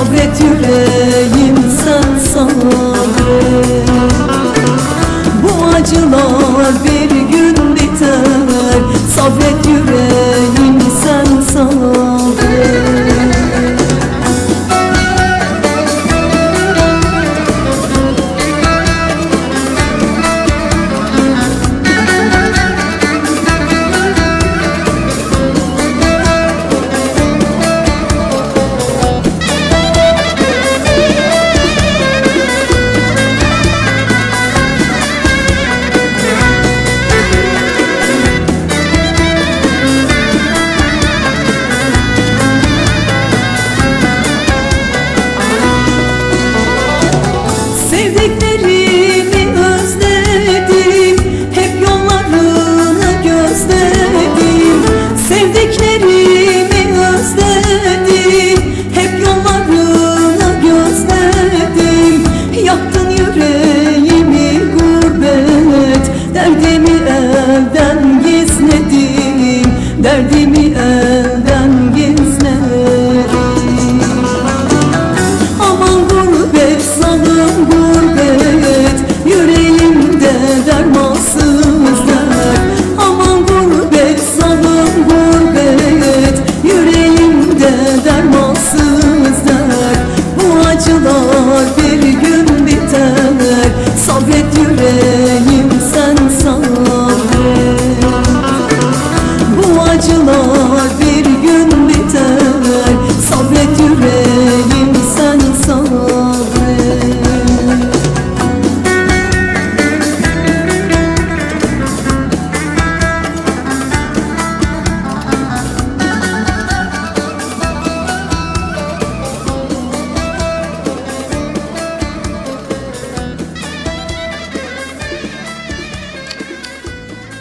Sabret yüreğim sen sabret. Bu acılar bir gün biter. Sabret yüreğimi gurbet Derdimi elden gizledim. Derdimi acılar